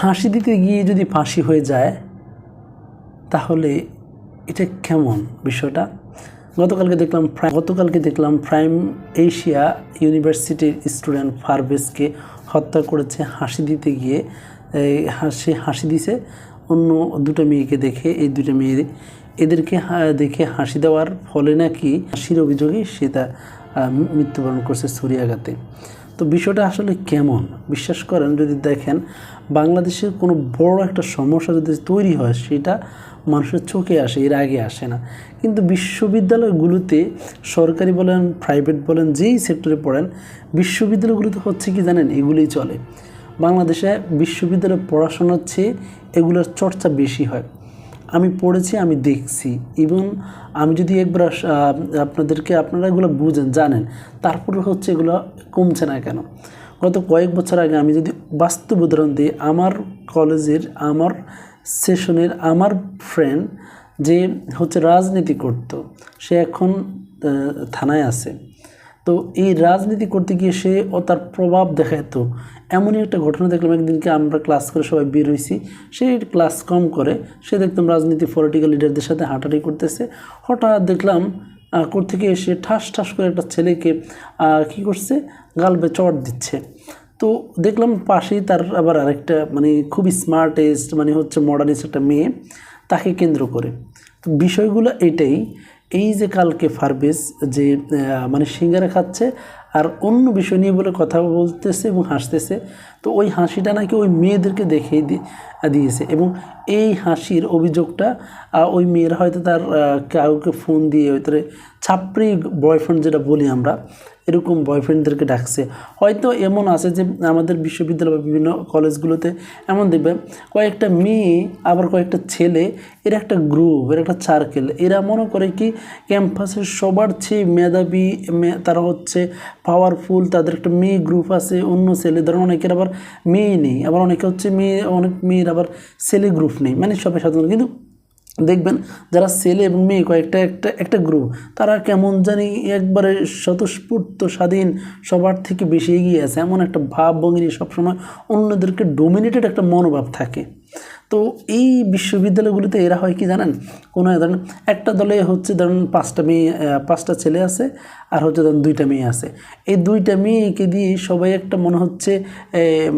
হাসি দিতে গিয়ে যদি ফাঁসি হয়ে যায়, তাহলে এটা কেমন বিষয়টা? গতকালকে দেখলাম গতকালকে দেখলাম প্রাইম এশিয়া ইউনিভার্সিটির স্টুডেন্ট ফারবেজকে হত্যা করেছে, হাসি দিতে গিয়ে হাসি হাসি দিছে। অন্য দুটো মেয়েকে দেখে, এই দুটো মেয়ে এদেরকে দেখে হাসি দেওয়ার ফলে নাকি হাসির অভিযোগে সে তা মৃত্যুবরণ করছে ছুরিয়াঘাতে তো বিষয়টা আসলে কেমন? বিশ্বাস করেন, যদি দেখেন বাংলাদেশের কোনো বড় একটা সমস্যা যদি তৈরি হয়, সেটা মানুষের চোখে আসে, এর আগে আসে না। কিন্তু বিশ্ববিদ্যালয়গুলোতে সরকারি বলেন প্রাইভেট বলেন, যেই সেক্টরে পড়েন, বিশ্ববিদ্যালয়গুলোতে হচ্ছে কি জানেন, এগুলোই চলে। বাংলাদেশে বিশ্ববিদ্যালয়ে পড়াশোনার চেয়ে এগুলোর চর্চা বেশি হয়। আমি পড়েছি, আমি দেখছি। এবং আমি যদি একবার আপনাদেরকে, আপনারা এগুলো বুঝেন, জানেন, তারপরে হচ্ছে এগুলো কমছে না কেন? গত কয়েক বছর আগে আমি যদি বাস্তব উদাহরণ দিই, আমার কলেজের, আমার সেশনের, আমার ফ্রেন্ড যে হচ্ছে রাজনীতি করত, সে এখন থানায় আছে। তো এই রাজনীতি করতে গিয়ে সে ও তার প্রভাব দেখাতো এমনই একটা ঘটনা দেখলাম একদিনকে আমরা ক্লাস করে সবাই বের হয়েছি সে ক্লাস কম করে, সে দেখতাম রাজনীতি পলিটিক্যাল লিডারদের সাথে হাঁটাহাঁটি করতেছে। হঠাৎ দেখলাম থেকে এসে ঠাস ঠাস করে একটা ছেলেকে কি করছে? গালবে চট দিচ্ছে। তো দেখলাম পাশেই তার আবার আরেকটা মানে খুবই স্মার্টেস্ট মানে হচ্ছে মডার্নিস্ট একটা মেয়ে, তাকে কেন্দ্র করে। তো বিষয়গুলো এটাই এই যে কালকে ফারবেজ যে মানে সিঙ্গারা খাচ্ছে আর অন্য বিষয় নিয়ে বলে কথা বলতেছে এবং হাসতেছে তো ওই হাসিটা নাকি ওই মেয়েদেরকে দেখেই দি- দিয়েছে এবং এই হাসির অভিযোগটা ওই মেয়েরা হয়তো তার কাউকে ফোন দিয়ে হয়তো ছাপড়ি বয়ফ্রেন্ড যেটা বলি আমরা, এরকম বয়ফ্রেন্ডদেরকে ডাকছে। হয়তো এমন আছে যে আমাদের বিশ্ববিদ্যালয় বা বিভিন্ন কলেজগুলোতে এমন দেখবে, কয়েকটা মেয়ে, আবার কয়েকটা ছেলে, এর একটা গ্রুপ এর একটা সার্কেল এরা মনে করে কি ক্যাম্পাসের সবার চেয়ে মেধাবী তারা হচ্ছে পাওয়ারফুল তাদের একটা মেয়ে গ্রুপ আছে, অন্য ছেলে ধরেন অনেকের আবার মেয়ে নেই, আবার অনেকে হচ্ছে মেয়ে, অনেক মেয়ের আবার ছেলে গ্রুপ নেই মানে সবাই সাধারণ কিন্তু দেখবেন যারা ছেলে এবং মেয়ে কয়েকটা একটা একটা গ্রুপ তারা কেমন জানি একবারে স্বতঃস্ফূর্ত স্বাধীন, সবার থেকে বেশি এগিয়ে আছে, এমন একটা ভাব ভঙ্গিনি সবসময় অন্যদেরকে ডোমিনেটেড একটা মনোভাব থাকে। তো এই বিশ্ববিদ্যালয়গুলিতে এরা হয় কি জানেন? কোনো ধরেন একটা দলে হচ্ছে ধরেন পাঁচটা মেয়ে পাঁচটা ছেলে আছে আর হচ্ছে ধরেন দুইটা মেয়ে আছে। এই দুইটা মেয়েকে দিয়ে সবাই একটা মনে হচ্ছে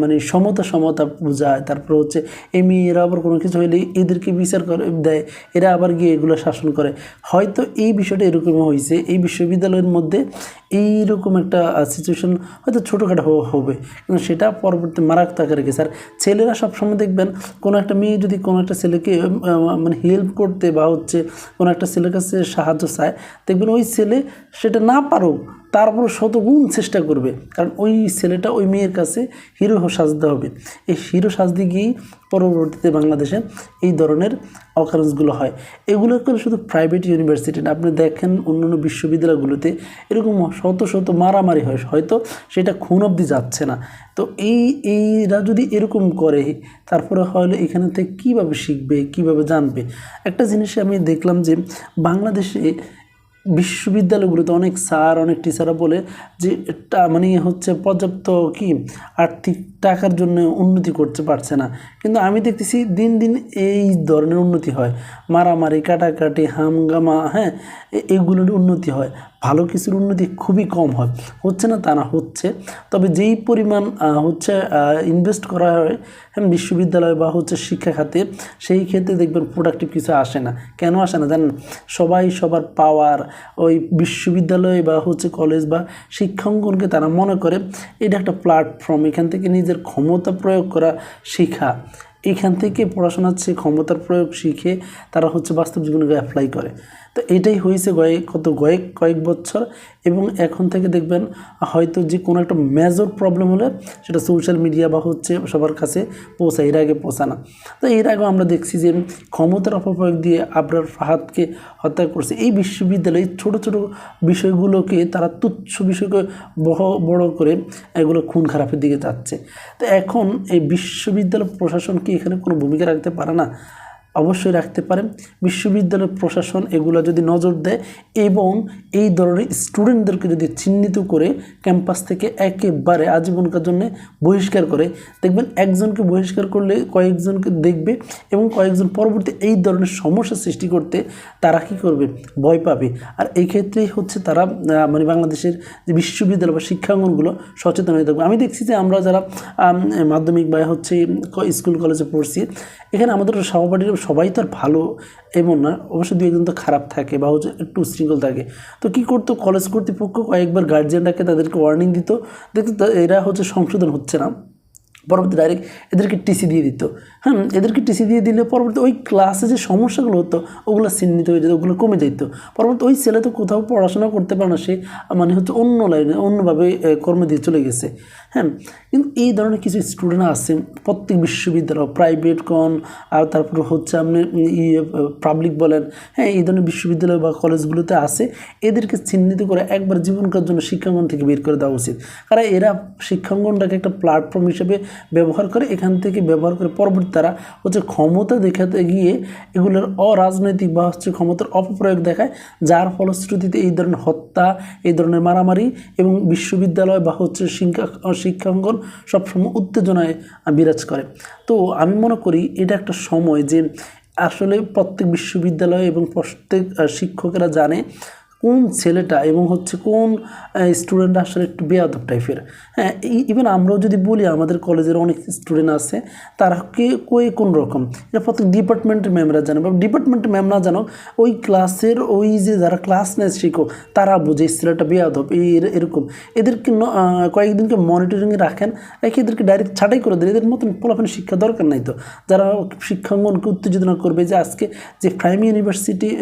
মানে সমতা সমতা বোঝায়। তারপর হচ্ছে এই মেয়েরা আবার কোনো কিছু হইলে এদেরকে বিচার করে, দেয়। এরা আবার গিয়ে এগুলো শাসন করে। হয়তো এই বিষয়টা এরকম হয়েছে এই বিশ্ববিদ্যালয়ের মধ্যে এইরকম একটা সিচুয়েশন হয়তো ছোটোখাটো হবে। সেটা পরবর্তী মারাত্মক আকারে আর ছেলেরা সবসময় দেখবেন কোনো একটা মেয়ে যদি কোনো একটা ছেলেকে মানে হেল্প করতে বা হচ্ছে কোনো একটা ছেলের কাছে সাহায্য চায়, দেখবেন ওই ছেলে সেটা না পারুক তারপর শতগুণ চেষ্টা করবে। কারণ ওই ছেলেটা, ওই মেয়ের কাছে হিরো সাজতে হবে। এই হিরো সাজতে গিয়েই পরবর্তীতে বাংলাদেশে এই ধরনের অকারেন্সগুলো হয়। এগুলো করে শুধু প্রাইভেট ইউনিভার্সিটি না, আপনি দেখেন অন্যান্য বিশ্ববিদ্যালয়গুলোতে এরকম শত শত মারামারি হয়। হয়তো সেটা খুন অবধি যাচ্ছে না। তো এই, এইরা যদি এরকম করে, তারপরে হলে এখানে থেকে কীভাবে শিখবে, কীভাবে জানবে? একটা জিনিস আমি দেখলাম যে বাংলাদেশে বিশ্ববিদ্যালয়গুলোতে অনেক স্যার, অনেক টিচাররা বলে যে এটা মানে হচ্ছে পর্যাপ্ত কি আর্থিক টাকার জন্য উন্নতি করতে পারছে না। কিন্তু আমি দেখতেছি দিন দিন এই ধরনের উন্নতি হয়। মারামারি, কাটাকাটি হামগামা হ্যাঁ এগুলোর উন্নতি হয়। ভালো কিছুর উন্নতি খুবই কম হয়। হচ্ছে না তা না, হচ্ছে। তবে যেই পরিমাণ হচ্ছে ইনভেস্ট করা হয় হ্যাঁ বিশ্ববিদ্যালয় বা হচ্ছে শিক্ষা খাতে, সেই ক্ষেত্রে দেখবেন প্রোডাক্টিভ কিছু আসে না। কেন আসে না? জানেন, সবাই সবার পাওয়ার ওই বিশ্ববিদ্যালয় বা হচ্ছে কলেজ বা শিক্ষাঙ্গনকে তারা মনে করে, এটা একটা প্ল্যাটফর্ম এখান থেকে নিজের ক্ষমতা প্রয়োগ করা শেখা। এখান থেকে পড়াশোনার চেয়ে ক্ষমতার প্রয়োগ শিখে তারা হচ্ছে বাস্তব জীবনে অ্যাপ্লাই করে। তো এটাই হয়েছে কয়েক কত কয়েক কয়েক বছর এবং এখন থেকে দেখবেন হয়তো যে কোনো একটা মেজর প্রবলেম হলে সেটা সোশ্যাল মিডিয়া বা হচ্ছে সবার কাছে পৌঁছায়, এর আগে পৌঁছানো তো এর আগেও আমরা দেখছি যে ক্ষমতার অপপ্রয়োগ দিয়ে আবরার ফাহাদকে হত্যা করছে। এই বিশ্ববিদ্যালয়ে ছোট ছোট বিষয়গুলোকে তারা তুচ্ছ বিষয়কে বহ, বড় করে এগুলো খুন খারাপের দিকে যাচ্ছে। তো এখন এই বিশ্ববিদ্যালয় প্রশাসন কি এখানে কোনো ভূমিকা রাখতে পারে না? অবশ্যই রাখতে পারেন। বিশ্ববিদ্যালয় প্রশাসন এগুলো যদি নজর দেয় এবং এই ধরনের স্টুডেন্টদেরকে যদি চিহ্নিত করে ক্যাম্পাস থেকে একেবারে আজীবনকার জন্য বহিষ্কার করে, দেখবেন একজনকে বহিষ্কার করলে কয়েকজনকে দেখবে এবং কয়েকজন পরবর্তী এই ধরনের সমস্যা সৃষ্টি করতে তারা কি করবে? ভয় পাবে। আর এই ক্ষেত্রেই হচ্ছে তারা মানে বাংলাদেশের যে বিশ্ববিদ্যালয় বা শিক্ষাঙ্গনগুলো সচেতন হয়ে থাকবে। আমি দেখছি যে আমরা যারা মাধ্যমিক বা হচ্ছে স্কুল, কলেজে পড়ছি, এখানে আমাদের সহপাঠীরা সবাই তো আর ভালো এমন না। অবশ্যই দু একজন তো খারাপ থাকে বা হচ্ছে একটু উশৃঙ্খল থাকে। তো কি করতো? কলেজ কর্তৃপক্ষ কয়েকবার গার্জিয়ানরাকে তাদেরকে ওয়ার্নিং দিত। দেখতো এরা হচ্ছে সংশোধন হচ্ছে না। পরবর্তী ডাইরেক্ট এদেরকে টিসি দিয়ে দিত। হ্যাঁ এদেরকে টিসি দিয়ে দিলে পরবর্তী ওই ক্লাসে যে সমস্যাগুলো হতো, ওগুলো চিহ্নিত হয়ে যেত, ওগুলো কমে যেত পরবর্তী ওই ছেলে তো কোথাও পড়াশোনা করতে পারে না, সে মানে হচ্ছে অন্য লাইনে অন্যভাবে কর্মে দিয়ে চলে গেছে। হ্যাঁ কিন্তু এই ধরনের কিছু স্টুডেন্ট আছে, প্রত্যেক বিশ্ববিদ্যালয় প্রাইভেট কন আর তারপর হচ্ছে আপনি ইয়ে পাবলিক বলেন হ্যাঁ এই ধরনের বিশ্ববিদ্যালয় বা কলেজগুলোতে আছে, এদেরকে চিহ্নিত করে একবার জীবনকার জন্য শিক্ষাঙ্গন থেকে বের করে দেওয়া উচিত। কারণ এরা শিক্ষাঙ্গনটাকে একটা প্ল্যাটফর্ম হিসেবে ব্যবহার করে, এখান থেকে ব্যবহার করে পরবর্তী তারা হচ্ছে ক্ষমতা দেখাতে গিয়ে এগুলোর অরাজনৈতিক বা হচ্ছে ক্ষমতার অপপ্রয়োগ দেখায়, যার ফলশ্রুতিতে এই ধরনের হত্যা, এই ধরনের মারামারি এবং বিশ্ববিদ্যালয় বা হচ্ছে শিক্ষা শিক্ষাঙ্গন সবসময় উত্তেজনায় বিরাজ করে। তো আমি মনে করি এটা একটা সময় যে আসলে প্রত্যেক বিশ্ববিদ্যালয় এবং প্রত্যেক শিক্ষকেরা জানে কোন ছেলেটা এবং হচ্ছে কোন স্টুডেন্ট আসলে একটু বেয়াদব টাইপের হ্যাঁ ইভেন আমরাও যদি বলি, আমাদের কলেজের অনেক স্টুডেন্ট আছে, তারা কে কই কোন রকম। এটা প্রত্যেক ডিপার্টমেন্টের ম্যামরা জানে, বা ডিপার্টমেন্টের ম্যাম না জানো ওই ক্লাসের ওই যে যারা ক্লাস নেয় শিক্ষক, তারা বুঝে ছেলেটা বেয়াদব, এই এর- এরকম। এদেরকে কয়েকদিনকে মনিটরিংয়ে রাখেন, রেখে এদেরকে ডাইরেক্ট ছাঁটাই করে দেন। এদের মতন পোলাপান শিক্ষা দরকার নাই তো। যারা শিক্ষাঙ্গনকে উত্তেজনা করবে যে আজকে যে Prime University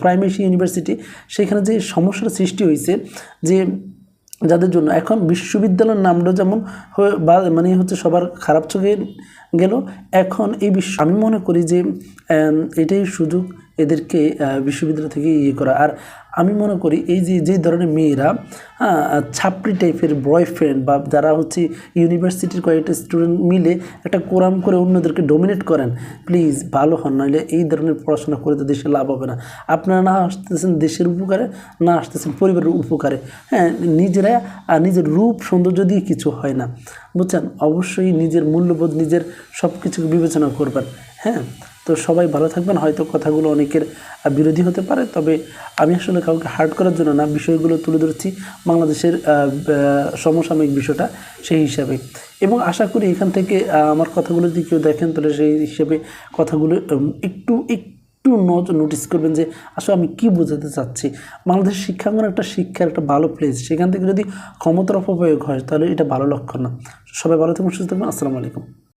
Prime Asia University সেখানে যে সমস্যার সৃষ্টি হয়েছে, যে যাদের জন্য এখন বিশ্ববিদ্যালয়ের নামটা যেমন বা মানে হচ্ছে সবার খারাপ চোখে গেল, এখন এই বিশ্ব আমি মনে করি যে এটাই সুযোগ এদেরকে বিশ্ববিদ্যালয় থেকে ইয়ে করা। আর আমি মনে করি এই যে যে ধরনের মেয়েরা হ্যাঁ ছাপড়ি টাইপের বয়ফ্রেন্ড বা যারা হচ্ছে ইউনিভার্সিটির কয়েকটা স্টুডেন্ট মিলে একটা কোরাম করে অন্যদেরকে ডোমিনেট করেন প্লিজ ভালো হন নইলে এই ধরনের পড়াশোনা করে তো দেশে লাভ হবে না। আপনারা না আসতেছেন দেশের উপকারে, না আসতেছেন পরিবারের উপকারে। হ্যাঁ নিজেরা আর নিজের রূপ সৌন্দর্য দিয়ে কিছু হয় না। বুঝছেন? অবশ্যই নিজের মূল্যবোধ, নিজের সব কিছুকে বিবেচনা করবেন। হ্যাঁ তো সবাই ভালো থাকবেন। হয়তো কথাগুলো অনেকের বিরোধী হতে পারে, তবে আমি আসলে কাউকে হার্ট করার জন্য না, বিষয়গুলো তুলে ধরছি বাংলাদেশের সমসাময়িক বিষয়টা সেই হিসাবে। এবং আশা করি এখান থেকে আমার কথাগুলো যদি কেউ দেখেন, তাহলে সেই হিসেবে কথাগুলো একটু একটু নজর নোটিস করবেন যে আসলে আমি কি বোঝাতে চাচ্ছি। বাংলাদেশের শিক্ষাঙ্গন একটা শিক্ষার একটা ভালো প্লেস সেখান থেকে যদি ক্ষমতার অপপ্রয়োগ হয়, তাহলে এটা ভালো লক্ষণ না। সবাই ভালো থাকুন, সুস্থ থাকবেন আসসালামু আলাইকুম।